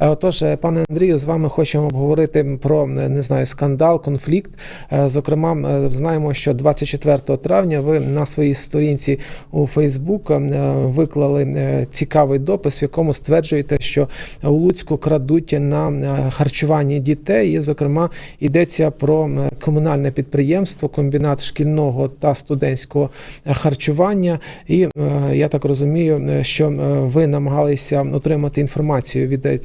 Е, Отож, е, пане Андрію, з вами хочемо обговорити про е, не знаю скандал, конфлікт. Зокрема, знаємо, що 24 травня ви на своїй сторінці у Фейсбук виклали цікавий допис, в якому стверджуєте, що у Луцьку крадуть на харчуванні дітей. І, зокрема, йдеться про комунальне підприємство, комбінат шкільного та студентського харчування. І я так розумію, що ви намагалися отримати інформацію від е,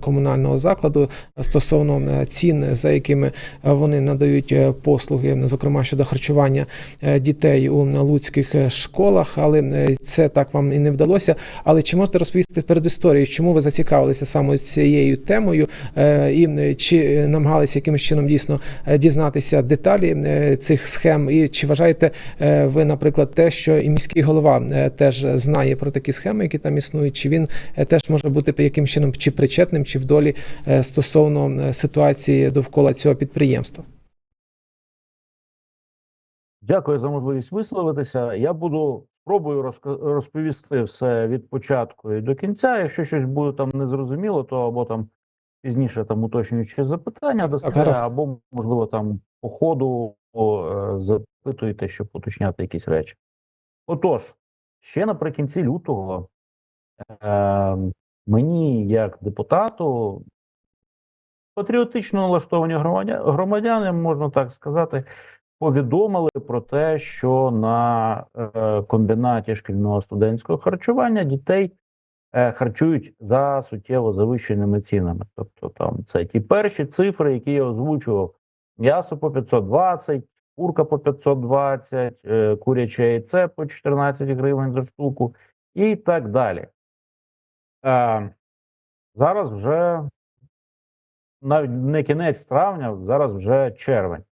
комунального закладу стосовно е, цін, за якими е, вони надають е, послуги, зокрема щодо харчування е, дітей у луцьких е, школах, але е, це так вам і не вдалося. Але чи можете розповісти перед історією, чому ви зацікавилися саме цією темою, е, і е, чи намагалися якимось чином дійсно е, дізнатися деталі е, цих схем? І чи вважаєте е, ви, наприклад, те, що і міський голова е, теж знає про такі схеми, які там існують, чи він е, теж може бути яким чином чи причетним, чи в долі е, стосовно е, ситуації довкола цього підприємства? Дякую за можливість висловитися. Я буду спробую розповісти все від початку і до кінця. Якщо щось буде там незрозуміло, то або там пізніше там уточнюючі запитання гаразд. або можливо там по ходу е, запитуєте, щоб уточняти якісь речі. Отож, ще наприкінці лютого е, мені, як депутату, патріотично налаштовані громадяни, можна так сказати, повідомили про те, що на е, комбінаті шкільного студентського харчування дітей е, харчують за суттєво завищеними цінами. Тобто, там це ті перші цифри, які я озвучував: м'ясо по 520, курка по 520, е, куряче яйце по 14 гривень за штуку, і так далі. Е, зараз вже навіть не кінець травня, зараз вже червень.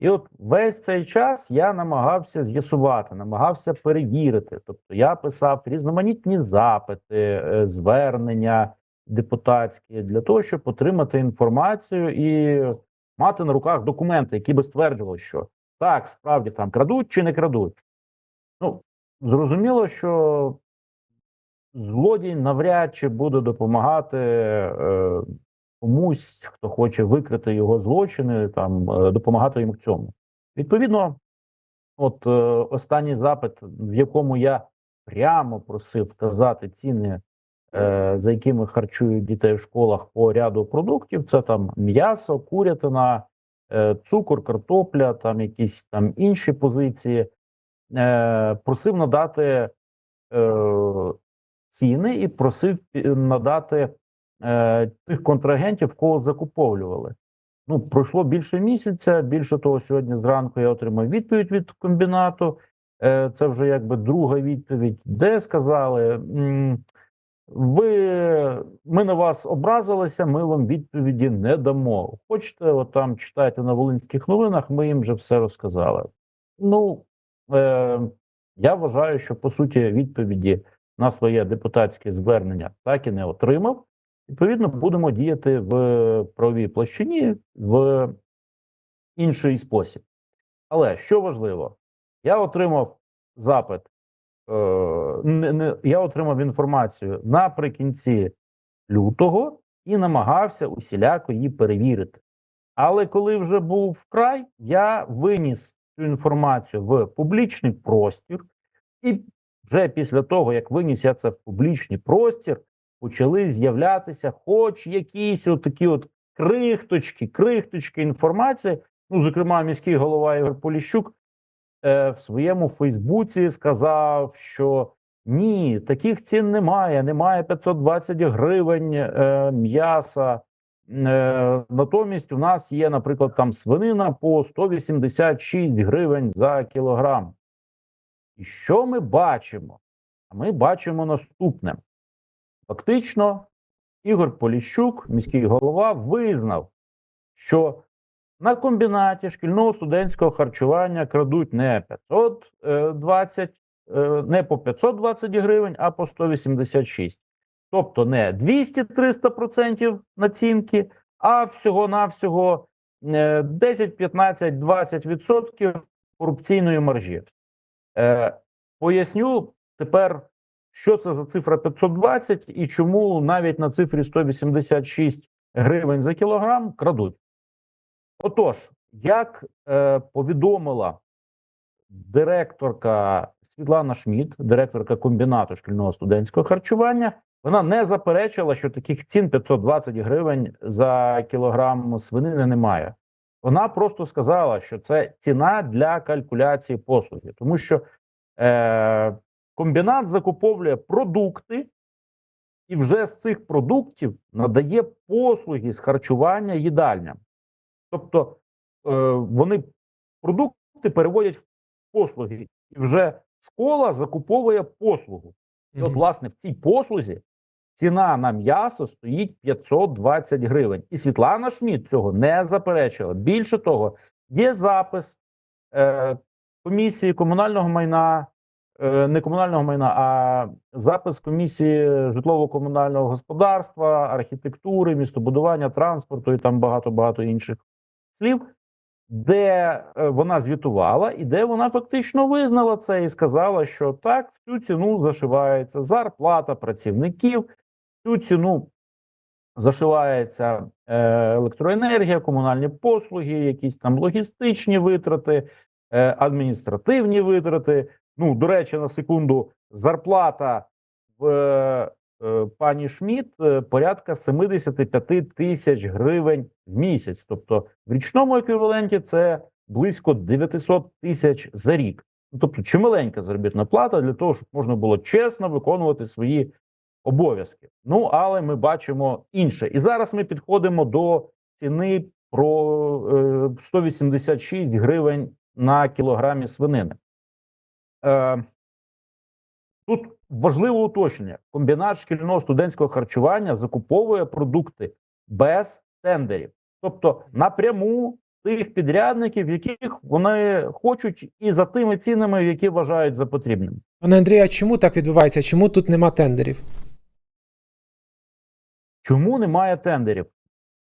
І от весь цей час я намагався з'ясувати, намагався перевірити. Тобто я писав різноманітні запити, е, звернення депутатські для того, щоб отримати інформацію і мати на руках документи, які би стверджували, що так, справді там крадуть чи не крадуть. Ну, зрозуміло, що злодій навряд чи буде допомагати е, комусь, хто хоче викрити його злочини, там е, допомагати йому в цьому. Відповідно, от е, останній запит, в якому я прямо просив вказати ціни, за якими харчують дітей в школах по ряду продуктів, це там м'ясо, курятина, цукор, картопля, там якісь там інші позиції. Просив надати ціни і просив надати е, тих контрагентів, кого закуповлювали. Ну, пройшло більше місяця. Більше того, сьогодні зранку я отримав відповідь від комбінату. Е, це вже якби друга відповідь, де сказали: ви, ми на вас образилися, ми вам відповіді не дамо. Хочете, от там читайте на Волинських новинах, ми їм вже все розказали. Ну, е, я вважаю, що по суті відповіді на своє депутатське звернення так і не отримав. Відповідно, будемо діяти в правовій площині в інший спосіб. Але що важливо, я отримав запит, е, не, не, я отримав інформацію наприкінці лютого і намагався усіляко її перевірити. Але коли вже був вкрай, я виніс цю інформацію в публічний простір, і вже після того, як виніс це в публічний простір, почали з'являтися хоч якісь от такі от крихточки, крихточки інформації. Ну, зокрема, міський голова Ігор Поліщук е, в своєму Фейсбуці сказав, що ні, таких цін немає. Немає 520 гривень е, м'яса. Е, натомість у нас є, наприклад, там свинина по 186 гривень за кілограм. І що ми бачимо? А ми бачимо наступне: фактично, Ігор Поліщук, міський голова, визнав, що на комбінаті шкільного студентського харчування крадуть не 520, е, не по 520 гривень, а по 186. Тобто не 200-300% націнки, а всього-навсього е, 10, 15, 20% корупційної маржі. Е, поясню тепер, що це за цифра 520 і чому навіть на цифрі 186 гривень за кілограм крадуть. Отож, як е, повідомила директорка Світлана Шмідт, директорка комбінату шкільного студентського харчування, вона не заперечила, що таких цін 520 гривень за кілограм свинини немає. Вона просто сказала, що це ціна для калькуляції послуги, тому що е, комбінат закуповує продукти і вже з цих продуктів надає послуги з харчування їдальням. Тобто е, вони продукти переводять в послуги, і вже школа закуповує послугу. І от, власне, в цій послузі ціна на м'ясо стоїть 520 гривень. І Світлана Шмідт цього не заперечила. Більше того, є запис е, комісії комунального майна, е, не комунального майна, а запис комісії житлово-комунального господарства, архітектури, містобудування, транспорту і там багато-багато інших слів, де е, вона звітувала, і де вона фактично визнала це і сказала, що так, в цю ціну зашивається зарплата працівників, цю ціну зашивається е, електроенергія, комунальні послуги, якісь там логістичні витрати, е, адміністративні витрати. Ну, до речі, на секунду, зарплата в е, пані Шмідт е, порядка 75 тисяч гривень в місяць. Тобто в річному еквіваленті це близько 900 тисяч за рік. Тобто, чималенька заробітна плата для того, щоб можна було чесно виконувати свої обов'язки. Ну, але ми бачимо інше. І зараз ми підходимо до ціни про е, 186 гривень на кілограмі свинини. Е, Тут важливе уточнення: комбінат шкільного студентського харчування закуповує продукти без тендерів, тобто напряму тих підрядників, яких вони хочуть, і за тими цінами, які вважають за потрібним. Пане Андрію, а чому так відбувається? Чому тут нема тендерів? Чому немає тендерів?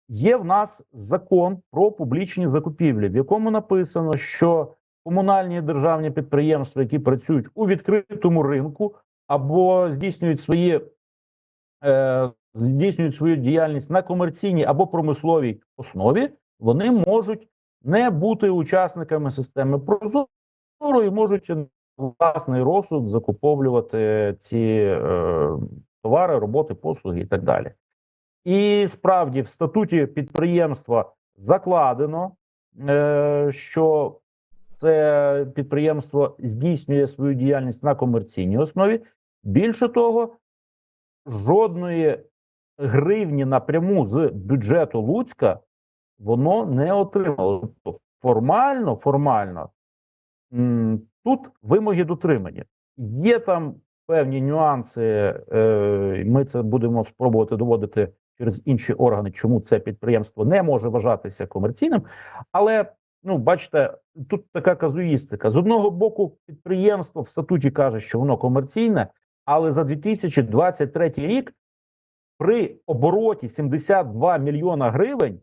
Є в нас закон про публічні закупівлі, в якому написано, що комунальні державні підприємства, які працюють у відкритому ринку або здійснюють свої е, здійснюють свою діяльність на комерційній або промисловій основі, вони можуть не бути учасниками системи Прозоро і можуть власний розсуд закуповувати ці е, товари, роботи, послуги і так далі. І справді в статуті підприємства закладено, е, що це підприємство здійснює свою діяльність на комерційній основі. Більше того, жодної гривні напряму з бюджету Луцька воно не отримало. Тобто формально, формально тут вимоги дотримані. Є там певні нюанси. Е, ми це будемо спробувати доводити через інші органи, чому це підприємство не може вважатися комерційним. Але ну, бачите, тут така казуїстика. З одного боку, підприємство в статуті каже, що воно комерційне, але за 2023 рік при обороті 72 мільйона гривень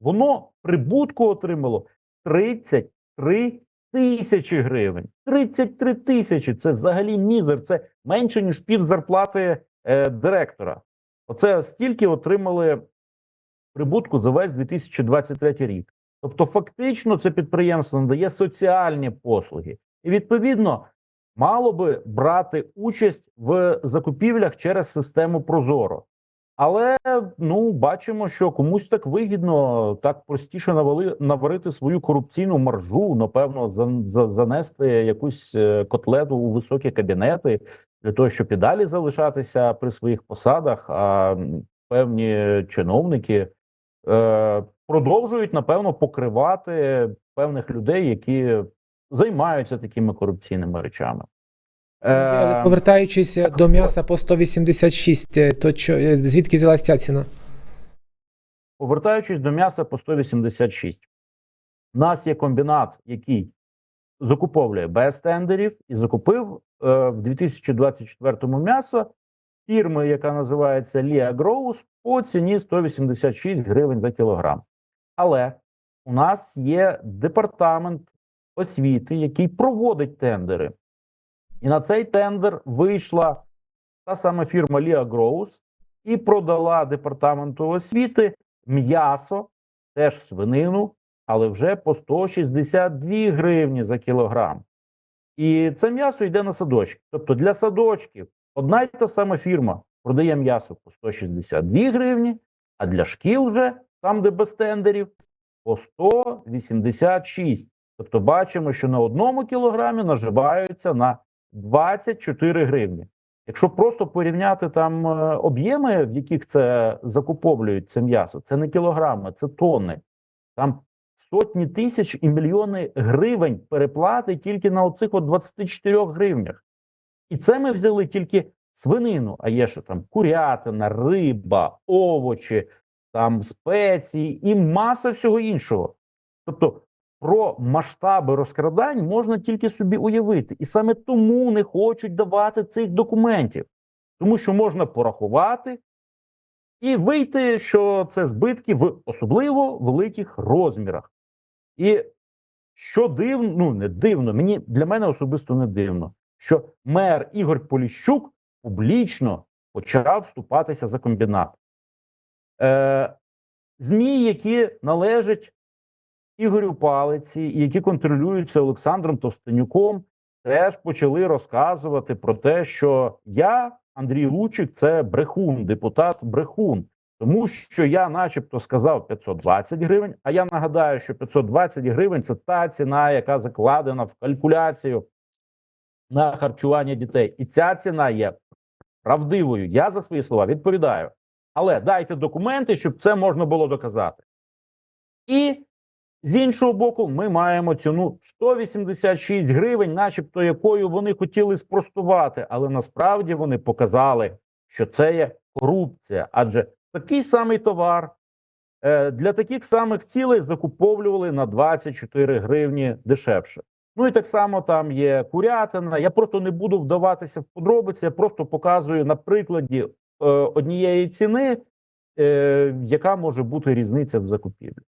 воно прибутку отримало 33 тисячі гривень. 33 тисячі це взагалі мізер. Це менше ніж пів зарплати е, директора. Оце стільки отримали прибутку за весь 2023 рік. Тобто, фактично, це підприємство надає соціальні послуги, і відповідно мало би брати участь в закупівлях через систему Прозоро. Але ну бачимо, що комусь так вигідно, так простіше навали, наварити свою корупційну маржу, напевно, за, за, занести якусь е, котлету у високі кабінети для того, щоб і далі залишатися при своїх посадах. А певні чиновники е, продовжують напевно покривати певних людей, які займаються такими корупційними речами. Але Е, повертаючись так до м'яса по 186, е, то чо, е, звідки взялась ця ціна? Повертаючись до м'яса по 186, у нас є комбінат, який закуповує без тендерів і закупив е, в 2024-му м'ясо фірми, яка називається Lia Grows, по ціні 186 гривень за кілограм. Але у нас є департамент освіти, який проводить тендери. І на цей тендер вийшла та сама фірма Ліа Гроус і продала департаменту освіти м'ясо, теж свинину, але вже по 162 гривні за кілограм. І це м'ясо йде на садочки. Тобто для садочків одна й та сама фірма продає м'ясо по 162 гривні, а для шкіл вже, там, де без тендерів, по 186. Тобто бачимо, що на одному кілограмі наживаються на 24 гривні. Якщо просто порівняти там е, об'єми, в яких це закуповують це м'ясо, це не кілограми, це тонни. Там сотні тисяч і мільйони гривень переплати тільки на оцих от 24 гривнях. І це ми взяли тільки свинину, а є що там курятина, риба, овочі, там спеції і маса всього іншого. Тобто про масштаби розкрадань можна тільки собі уявити. І саме тому не хочуть давати цих документів, тому що можна порахувати і вийти, що це збитки в особливо великих розмірах. І що дивно, ну не дивно, мені для мене особисто не дивно, що мер Ігор Поліщук публічно почав вступатися за комбінат. Е, ЗМІ, які належать Ігорю Палиці, які контролюються Олександром Товстенюком, теж почали розказувати про те, що я, Андрій Лучик, це брехун, депутат брехун. Тому що я, начебто, сказав 520 гривень. А я нагадаю, що 520 гривень це та ціна, яка закладена в калькуляцію на харчування дітей. І ця ціна є правдивою. Я за свої слова відповідаю. Але дайте документи, щоб це можна було доказати. І з іншого боку, ми маємо ціну 186 гривень, начебто якою вони хотіли спростувати, але насправді вони показали, що це є корупція, адже такий самий товар е, для таких самих цілей закуповували на 24 гривні дешевше. Ну і так само там є курятина. Я просто не буду вдаватися в подробиці, я просто показую на прикладі е, однієї ціни, е, яка може бути різниця в закупівлі.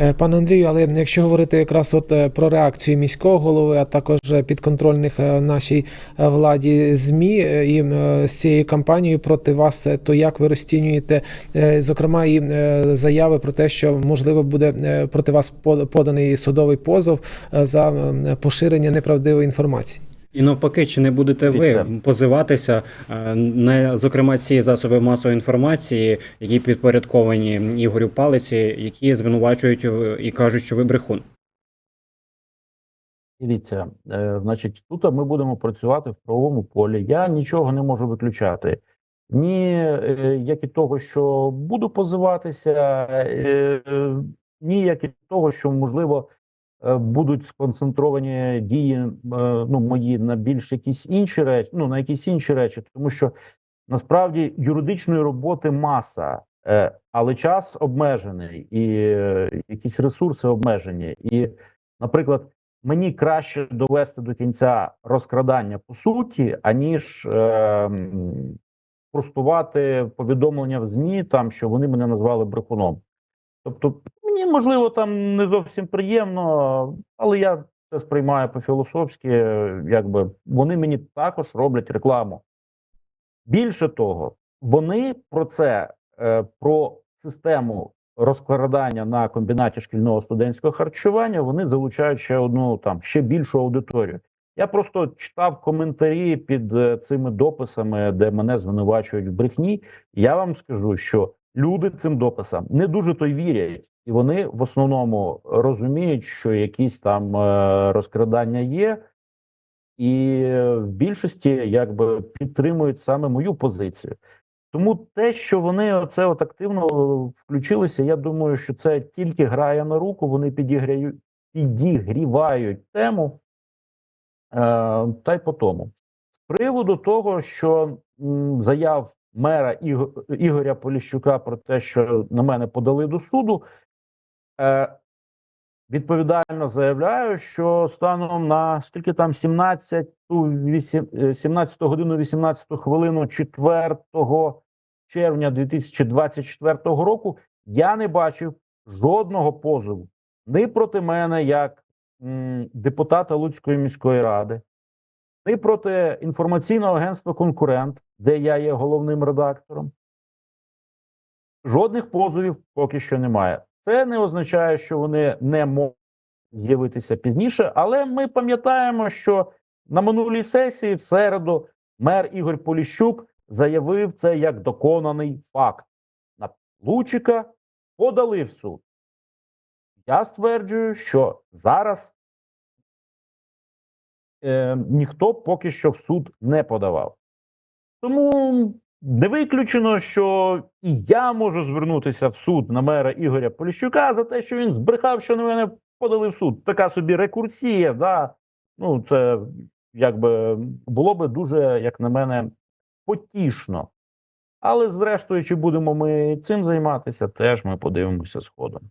Е, Пане Андрію, але якщо говорити якраз от е, про реакцію міського голови, а також е, підконтрольних нашій владі ЗМІ і з цією кампанією проти вас, то як ви розцінюєте, зокрема, і заяви про те, що можливо буде проти вас по- поданий судовий позов за поширення неправдивої інформації? І навпаки, чи не будете ви позиватися е, на зокрема ці засоби масової інформації, які підпорядковані Ігорю Палиці, які звинувачують е, і кажуть, що ви брехун? Дивіться, е, значить, тут ми будемо працювати в правовому полі. Я нічого не можу виключати. Ні, е, як і того, що буду позиватися, е, е, ні, як і того, що можливо будуть сконцентровані дії е, ну, мої на більш якісь інші речі, ну на якісь інші речі, тому що насправді юридичної роботи маса, е, але час обмежений, і е, якісь ресурси обмежені. І, наприклад, мені краще довести до кінця розкрадання по суті, аніж е, простувати повідомлення в ЗМІ, там що вони мене назвали брехуном. Тобто, мені можливо там не зовсім приємно, але я це сприймаю по-філософськи, якби вони мені також роблять рекламу. Більше того, вони про це, е, про систему розкладання на комбінаті шкільного студентського харчування, вони залучають ще одну там ще більшу аудиторію. Я просто читав коментарі під е, цими дописами, де мене звинувачують в брехні. Я вам скажу, що люди цим дописам не дуже то й вірять, і вони в основному розуміють, що якісь там е, розкрадання є, і е, в більшості якби підтримують саме мою позицію. Тому те, що вони оце от активно включилися, я думаю, що це тільки грає на руку, вони підіграють, підігрівають тему. Е, та й по тому. З приводу того, що м, заяв мера Іго- Ігоря Поліщука про те, що на мене подали до суду, е, відповідально заявляю, що станом на скільки там 17, 17 годину 18 хвилину 4 червня 2024 року я не бачив жодного позову ні проти мене як депутата Луцької міської ради, Ні проти інформаційного агентства Конкурент, де я є головним редактором. Жодних позовів поки що немає. Це не означає, що вони не можуть з'явитися пізніше, але ми пам'ятаємо, що на минулій сесії в середу мер Ігор Поліщук заявив це як доконаний факт. На Лучика подали в суд. Я стверджую, що зараз е, ніхто поки що в суд не подавав. Тому не виключено, що і я можу звернутися в суд на мера Ігоря Поліщука за те, що він збрехав, що на мене подали в суд. Така собі рекурсія. Да? Ну, це якби було би дуже, як на мене, потішно. Але зрештою, чи будемо ми цим займатися, теж ми подивимося згодом.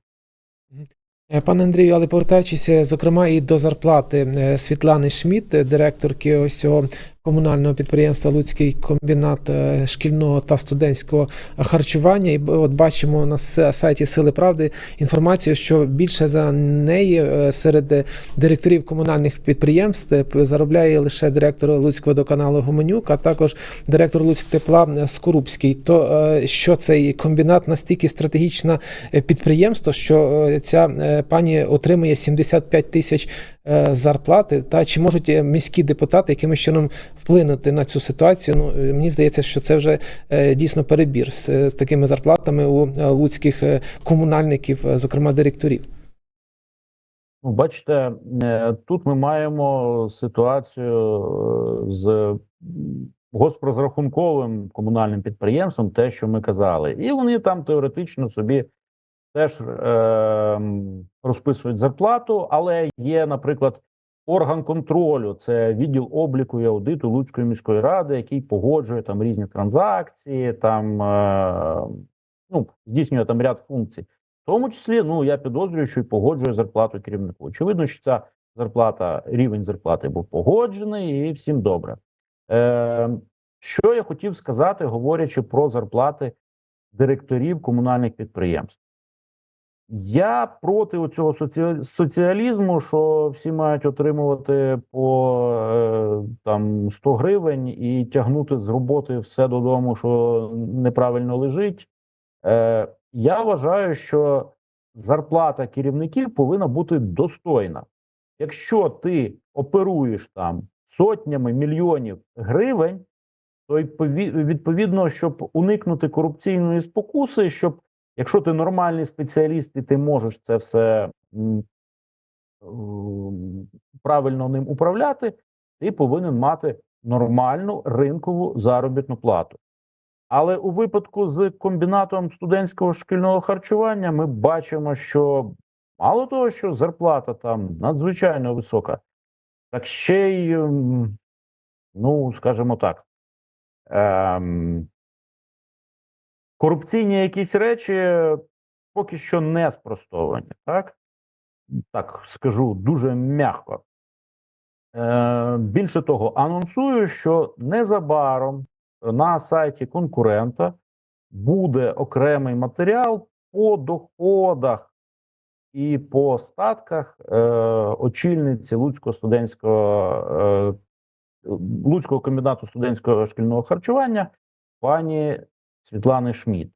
Е, Пане Андрію, але повертаючись, е, зокрема, і до зарплати е, Світлани Шміт, директорки ось цього комунального підприємства Луцький комбінат е, шкільного та студентського харчування. І от бачимо на сайті Сили Правди інформацію, що більше за неї е, серед е, директорів комунальних підприємств заробляє лише директор Луцького водоканалу Гуменюк, а також директор Луцьк тепла Скорубський. То що цей комбінат настільки стратегічне підприємство, що ця пані отримує 75 тисяч зарплати, та чи можуть е, міські депутати якимось чином вплинути на цю ситуацію? Ну е, мені здається, що це вже е, дійсно перебір з, е, з такими зарплатами у е, луцьких е, комунальників, е, зокрема директорів. Ну, бачите, е, тут ми маємо ситуацію е, з госпрозрахунковим комунальним підприємством, те, що ми казали, і вони там теоретично собі теж е, розписують зарплату, але є, наприклад, орган контролю, це відділ обліку і аудиту Луцької міської ради, який погоджує там різні транзакції, там е, ну, здійснює там ряд функцій. В тому числі, ну я підозрюю, що й погоджує зарплату керівнику. Очевидно, що ця зарплата, рівень зарплати був погоджений, і всім добре. Е, що я хотів сказати, говорячи про зарплати директорів комунальних підприємств. Я проти цього соціалізму, що всі мають отримувати по е, там 100 гривень і тягнути з роботи все додому, що неправильно лежить. Е, я вважаю, що зарплата керівників повинна бути достойна. Якщо ти оперуєш там сотнями мільйонів гривень, то відповідно, щоб уникнути корупційної спокуси, щоб якщо ти нормальний спеціаліст і ти можеш це все м, правильно ним управляти, ти повинен мати нормальну ринкову заробітну плату. Але у випадку з комбінатом студентського шкільного харчування ми бачимо, що мало того, що зарплата там надзвичайно висока, так ще й, ну, скажімо так, ем, корупційні якісь речі поки що не спростовані, так? Так скажу дуже м'яко. Е, більше того, анонсую, що незабаром на сайті конкурента буде окремий матеріал по доходах і по статках е, очільниці Луцького студентського е, Луцького комбінату студентського шкільного харчування пані Світлани Шміт.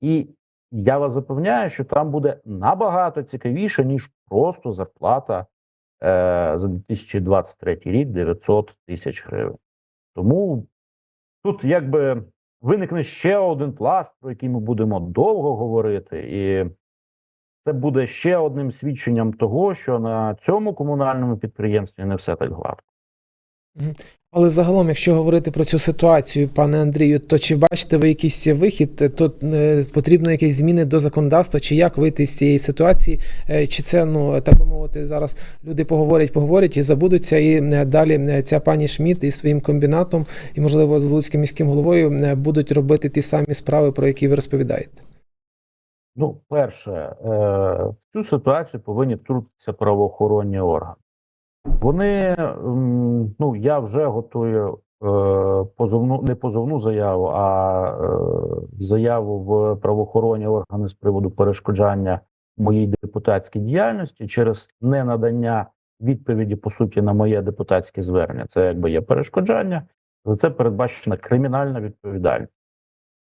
І я вас запевняю, що там буде набагато цікавіше, ніж просто зарплата е, за 2023 рік 900 тисяч гривень. Тому тут якби виникне ще один пласт, про який ми будемо довго говорити, і це буде ще одним свідченням того, що на цьому комунальному підприємстві не все так гладко. Але загалом, якщо говорити про цю ситуацію, пане Андрію, то чи бачите ви якийсь вихід? То е, потрібно якісь зміни до законодавства, чи як вийти з цієї ситуації? Е, Чи це ну так би мовити, зараз люди поговорять, поговорять і забудуться, і е, далі ця пані Шміт із своїм комбінатом, і можливо з Луцьким міським головою будуть робити ті самі справи, про які ви розповідаєте? Ну, перше, в цю ситуацію повинні втрутитися правоохоронні органи. Вони, ну я вже готую е, позовну, не позовну заяву, а е, заяву в правоохоронні органи з приводу перешкоджання моїй депутатській діяльності через ненадання відповіді по суті на моє депутатське звернення. Це якби є перешкоджання. За це передбачена кримінальна відповідальність.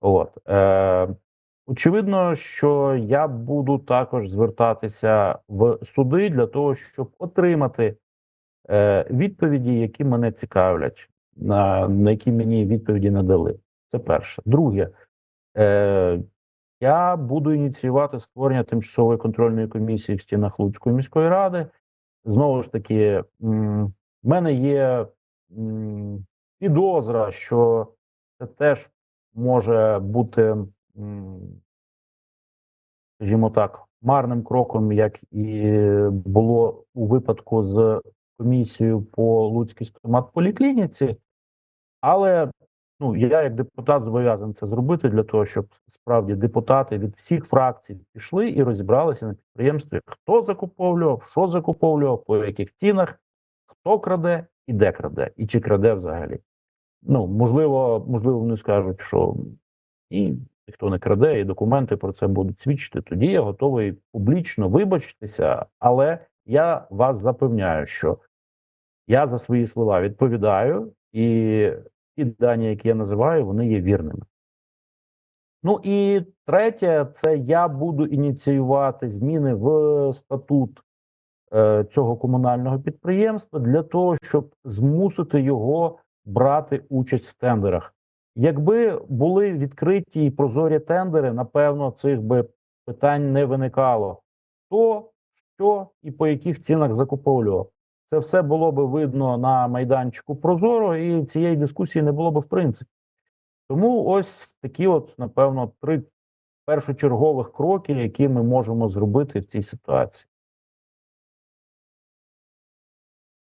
От е, очевидно, що я буду також звертатися в суди для того, щоб отримати е, відповіді, які мене цікавлять, на, на які мені відповіді надали. Це перше. Друге, е, я буду ініціювати створення тимчасової контрольної комісії в стінах Луцької міської ради. Знову ж таки, в мене є підозра, що це теж може бути, скажімо так, марним кроком, як і було у випадку з комісією по Луцькій стоматполіклініці. Але ну, я, як депутат, зобов'язаний це зробити для того, щоб справді депутати від всіх фракцій пішли і розібралися на підприємстві, хто закуповував, що закуповував, по яких цінах, хто краде і де краде, і чи краде взагалі. Ну, можливо, можливо, вони скажуть, що і ніхто не краде, і документи про це будуть свідчити. Тоді я готовий публічно вибачитися, але я вас запевняю, що я за свої слова відповідаю, і ті дані, які я називаю, вони є вірними. Ну і третє, це я буду ініціювати зміни в статут е, цього комунального підприємства для того, щоб змусити його брати участь в тендерах. Якби були відкриті і прозорі тендери, напевно, цих би питань не виникало. Хто, і по яких цінах закуповував. Це все було би видно на майданчику Прозоро, і цієї дискусії не було би в принципі. Тому ось такі, от, напевно, три першочергових кроки, які ми можемо зробити в цій ситуації.